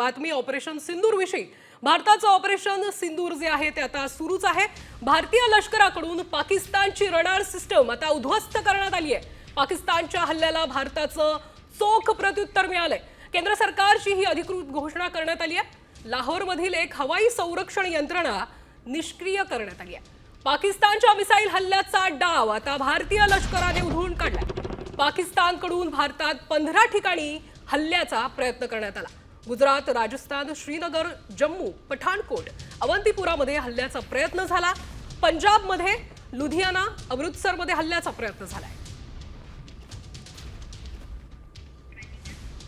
बातमी ऑपरेशन सिंदूर विषयी. भारताचं ऑपरेशन सिंदूर जे आहे ते आता सुरूच आहे. भारतीय लष्कराकडून पाकिस्तानची रडार सिस्टम आता उद्ध्वस्त करण्यात आली आहे. पाकिस्तानच्या हल्ल्याला भारताचं चोख प्रत्युत्तर मिळालंय. केंद्र सरकारची ही अधिकृत घोषणा करण्यात आली आहे. लाहोरमधील एक हवाई संरक्षण यंत्रणा निष्क्रिय करण्यात आली आहे. पाकिस्तानच्या मिसाईल हल्ल्याचा डाव आता भारतीय लष्कराने उधळून काढला पाकिस्तानकडून भारतात पंधरा ठिकाणी हल्ल्याचा प्रयत्न करण्यात आला. गुजरात राजस्थान श्रीनगर जम्मू पठाणकोट अवंतीपुरामध्ये हल्ल्याचा प्रयत्न झाला. पंजाबमध्ये लुधियाना अमृतसरमध्ये हल्ल्याचा प्रयत्न झालाय.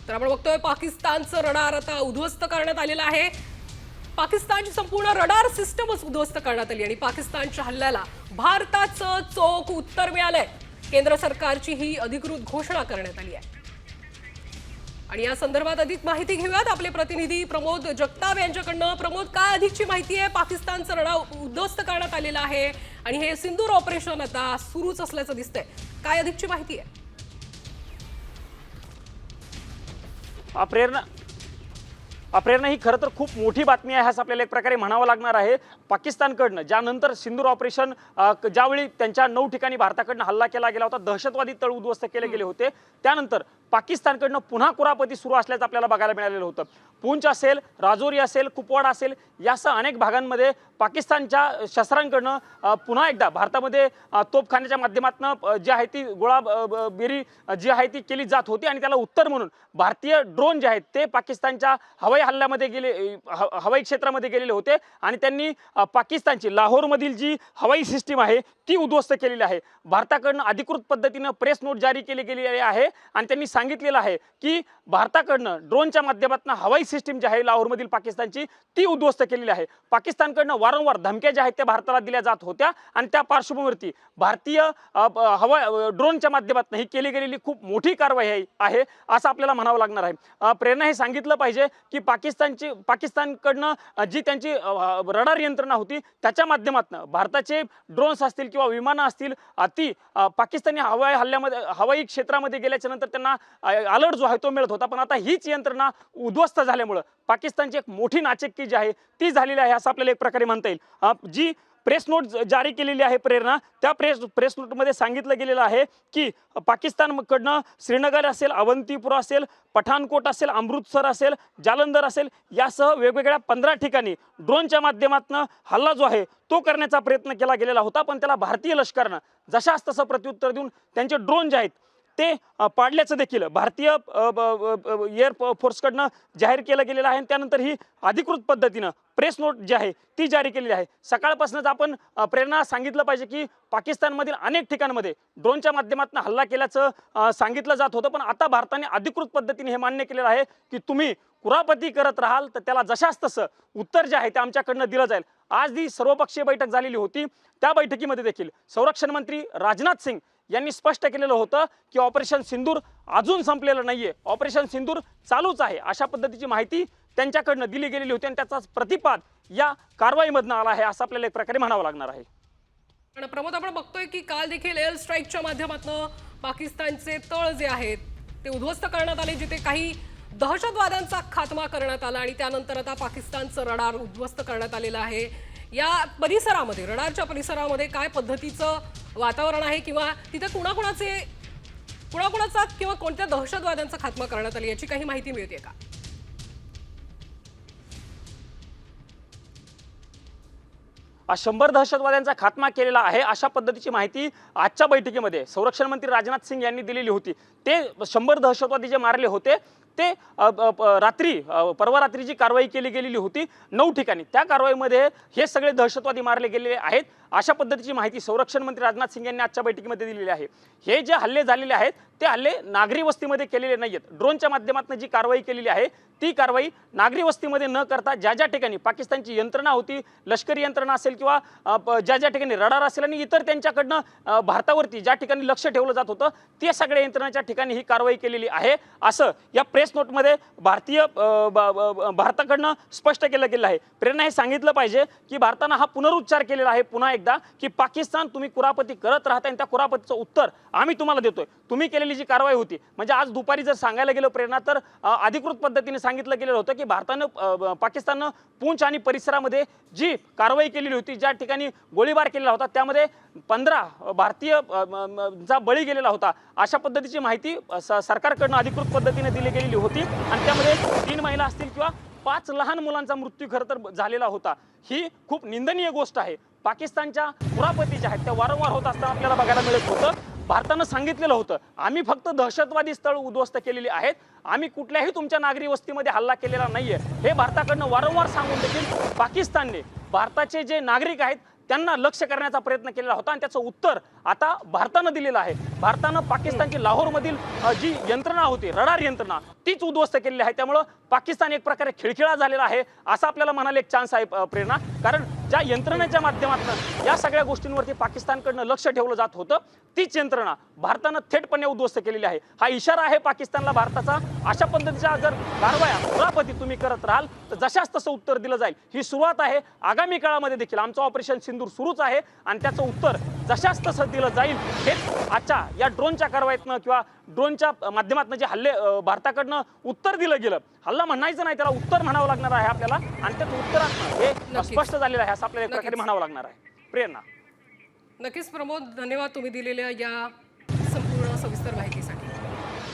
तर आपण बघतोय पाकिस्तानचं रडार आता उद्ध्वस्त करण्यात आलेलं आहे. पाकिस्तानची संपूर्ण रडार सिस्टमच उद्ध्वस्त करण्यात आली आणि पाकिस्तानच्या हल्ल्याला भारताचं चोख उत्तर मिळालंय. केंद्र सरकारची ही अधिकृत घोषणा करण्यात आली आहे. आणि या संदर्भात अधिक माहिती घेऊयात आपले प्रतिनिधी प्रमोद जगताप यांच्याकडनं. प्रमोद काय अधिकची माहिती आहे? पाकिस्तानचं रडार उद्ध्वस्त करण्यात आलेलं आहे आणि हे सिंदूर ऑपरेशन आता सुरूच असल्याचं दिसतंय. काय अधिकची माहिती आहे? प्रेरणा प्रेरणा ही खरं तर खूप मोठी बातमी आहे असं आपल्याला एक प्रकारे म्हणावं लागणार आहे. पाकिस्तानकडनं ज्यानंतर सिंदूर ऑपरेशन ज्यावेळी त्यांच्या नऊ ठिकाणी भारताकडनं हल्ला केला गेला होता दहशतवादी तळ उद्ध्वस्त केले गेले होते त्यानंतर पाकिस्तानकडनं पुन्हा कुरापती सुरू असल्याचं आपल्याला बघायला मिळालेलं होतं. पूंच असेल राजौरी असेल कुपवाडा असेल यासह अनेक भागांमध्ये पाकिस्तानच्या शस्त्रांकडनं पुन्हा एकदा भारतामध्ये तोपखान्याच्या तोफखान्याच्या माध्यमातून जी आहे ती गोळा बेरी जी आहे ती केली जात होती आणि त्याला उत्तर म्हणून भारतीय ड्रोन जे आहेत ते पाकिस्तानच्या हवाई हल्ल्यामध्ये गेले हवाई क्षेत्रामध्ये गेलेले होते आणि त्यांनी पाकिस्तानची लाहोरमधील जी हवाई सिस्टीम आहे ती उद्ध्वस्त केलेली आहे. भारताकडनं अधिकृत पद्धतीनं प्रेस नोट जारी केली गेलेली आहे आणि त्यांनी सांगितलेलं आहे की भारताकडनं ड्रोनच्या माध्यमातून हवाई सिस्टीम जी आहे लाहोरमधील पाकिस्तानची ती उद्ध्वस्त केलेली आहे. पाकिस्तानकडनं वारंवार धमक्या ज्या आहेत त्या भारताला दिल्या जात होत्या आणि त्या पार्श्वभूमीवरती भारतीय हवा ड्रोनच्या माध्यमातून ही केली गेलेली खूप मोठी कारवाई आहे- असं आपल्याला म्हणावं लागणार आहे. प्रेरणा हे सांगितलं पाहिजे की पाकिस्तानची पाकिस्तानकडनं जी त्यांची रडार यंत्रणा होती त्याच्या माध्यमातून भारताचे ड्रोन्स असतील किंवा विमानं असतील ती पाकिस्तानी हवाई हल्ल्यामध्ये हवाई क्षेत्रामध्ये गेल्याच्यानंतर त्यांना अलर्ट जो आहे तो मिळत होता. पण आता हीच यंत्रणा उद्ध्वस्त झाल्यामुळं पाकिस्तानची एक मोठी नाचक्की जी आहे ती झालेली आहे असं आपल्याला एक प्रकारे म्हणता येईल. जी प्रेस नोट जारी केलेली आहे प्रेरणा त्या प्रेस प्रेस नोटमध्ये सांगितलं गेलेलं आहे की पाकिस्तानकडनं श्रीनगर असेल अवंतीपुरा असेल पठाणकोट असेल अमृतसर असेल जालंधर असेल यासह वेगवेगळ्या पंधरा ठिकाणी ड्रोनच्या माध्यमातून हल्ला जो आहे तो करण्याचा प्रयत्न केला गेलेला होता. पण त्याला भारतीय लष्करानं जशास तसं प्रत्युत्तर देऊन त्यांचे ड्रोन जे आहेत ते पाडल्याचं देखील भारतीय एअर फोर्सकडनं जाहीर केलं गेलेलं आहे आणि त्यानंतर ही अधिकृत पद्धतीनं प्रेस नोट जी आहे ती जारी केलेली आहे. सकाळपासूनच आपण प्रेरणा सांगितलं पाहिजे की पाकिस्तानमधील अनेक ठिकाणांमध्ये ड्रोनच्या माध्यमातून हल्ला केल्याचं सांगितलं जात होतं. पण आता भारताने अधिकृत पद्धतीने हे मान्य केलेलं आहे की तुम्ही कुरापती करत राहाल तर त्याला जशास तसं उत्तर जे आहे ते आमच्याकडनं दिलं जाईल. आज ही सर्वपक्षीय बैठक झालेली होती. त्या बैठकीमध्ये देखील संरक्षण मंत्री राजनाथ सिंग यांनी स्पष्ट केलेलं होतं की ऑपरेशन सिंदूर अजून संपलेलं नाही आहे ऑपरेशन सिंदूर चालूच आहे. अशा पद्धतीची माहिती त्यांच्याकडनं दिली गेलेली होती आणि त्याचाच प्रतिपाद या कारवाईमधनं आला आहे असं आपल्याला एक प्रकारे म्हणावं लागणार आहे. पण प्रमोद आपण बघतोय की काल देखील एअर स्ट्राईकच्या माध्यमातून पाकिस्तानचे तळ जे आहेत ते उद्ध्वस्त करण्यात आले जिथे काही दहशतवाद्यांचा खात्मा करण्यात आला आणि त्यानंतर आता पाकिस्तानचं रडार उद्ध्वस्त करण्यात आलेलं आहे. या परिसरामध्ये रडारच्या परिसरामध्ये काय पद्धतीचं वातावरण आहे किंवा तिथे कुणाकुणाचे कुणाकुणाचा किंवा कोणत्या दहशतवाद्यांचा खात्मा करण्यात आली याची काही माहिती मिळते का? शंभर दहशतवाद्यांचा खात्मा केलेला आहे अशा पद्धतीची माहिती आजच्या बैठकीमध्ये संरक्षण मंत्री राजनाथ सिंग यांनी दिलेली होती. ते शंभर दहशतवादी जे मारले होते ते रात्री परवा रात्री जी कारवाई केली गेलेली होती नऊ ठिकाणी. त्या कारवाईमध्ये हे सगळे दहशतवादी मारले गेलेले आहेत. अशा पद्धतीची माहिती संरक्षण मंत्री राजनाथ सिंग यांनी आजच्या बैठकीमध्ये दिलेली आहे. हे जे हल्ले झालेले आहेत ते हल्ले नागरी वस्तीमध्ये केलेले नाही आहेत ड्रोनच्या माध्यमातून जी कारवाई केलेली आहे ती कारवाई नागरी वस्तीमध्ये न करता ज्या ज्या ठिकाणी पाकिस्तानची यंत्रणा होती लष्करी यंत्रणा असेल किंवा ज्या ज्या ठिकाणी रडार असेल आणि इतर त्यांच्याकडनं भारतावरती ज्या ठिकाणी लक्ष ठेवलं जात होतं ते सगळ्या यंत्रणाच्या ठिकाणी ही कारवाई केलेली आहे. असं या प्रेस नोटमध्ये भारतीय भारताकडनं स्पष्ट केलं गेलं आहे. प्रेरणा हे सांगितलं पाहिजे की भारतानं हा पुनरुच्चार केलेला आहे पुन्हा एकदा की पाकिस्तान तुम्ही कुरापती करत राहता आणि त्या कुरापतीचं उत्तर आम्ही तुम्हाला देतोय. तुम्ही केलेली जी कारवाई होती म्हणजे आज दुपारी जर सांगायला गेलं प्रेरणा तर अधिकृत पद्धतीने सांगितलं गेलेलं होतं की भारतानं पाकिस्ताननं पूंछ आणि परिसरामध्ये जी कारवाई केलेली होती ज्या ठिकाणी गोळीबार केलेला होता त्यामध्ये पंधरा भारतीय चा बळी गेलेला होता अशा पद्धतीची माहिती माहिती स- सरकारकडनं अधिकृत पद्धतीने दिली गेलेली होती. आणि त्यामध्ये तीन महिला असतील किंवा पाच लहान मुलांचा मृत्यू खरं तर झालेला होता. ही खूप निंदनीय गोष्ट आहे. पाकिस्तानच्या कुरापती ज्या आहेत त्या वारंवार होत असताना आपल्याला बघायला मिळत होतं. भारतानं सांगितलेलं होतं आम्ही फक्त दहशतवादी स्थळ उद्ध्वस्त केलेली आहेत. आम्ही कुठल्याही तुमच्या नागरी वस्तीमध्ये हल्ला केलेला नाहीये. हे भारताकडनं वारंवार सांगून देखील पाकिस्तानने भारताचे जे नागरिक आहेत त्यांना लक्ष करण्याचा प्रयत्न केलेला होता आणि त्याचं उत्तर आता भारतानं दिलेलं आहे. भारतानं पाकिस्तानची लाहोरमधील जी यंत्रणा होती रडार यंत्रणा तीच उद्ध्वस्त केलेली आहे. त्यामुळं पाकिस्तान एक प्रकारे खिळखिळा झालेला आहे असं आपल्याला म्हणाले एक चान्स आहे प्रेरणा. कारण ज्या यंत्रणेच्या माध्यमातून या सगळ्या गोष्टींवरती पाकिस्तानकडनं लक्ष ठेवलं जात होतं तीच यंत्रणा भारतानं थेटपणे उद्ध्वस्त केलेली आहे. हा इशारा आहे पाकिस्तानला भारताचा. अशा पद्धतीच्या जर कारवाया कुरापती तुम्ही करत राहाल तर जशाच तसं उत्तर दिलं जाईल. ही सुरुवात आहे. आगामी काळामध्ये देखील आमचं ऑपरेशन सिंदूर सुरूच आहे आणि त्याचं उत्तर जशाच तसं दिलं जाईल हेच आजच्या या ड्रोनच्या कारवाईतनं किंवा ड्रोनच्या माध्यमातून जे हल्ले भारताकडनं उत्तर दिलं गेलं हल्ला म्हणायचं नाही त्याला उत्तर म्हणावं लागणार आहे आपल्याला आणि त्याचं उत्तरातनं हे. स्पष्ट झालेलं आहे असं आपल्याला एक प्रकारे. म्हणावं लागणार आहे प्रेरणा नक्कीच प्रमोद धन्यवाद तुम्ही दिलेल्या या संपूर्ण सविस्तर माहितीसाठी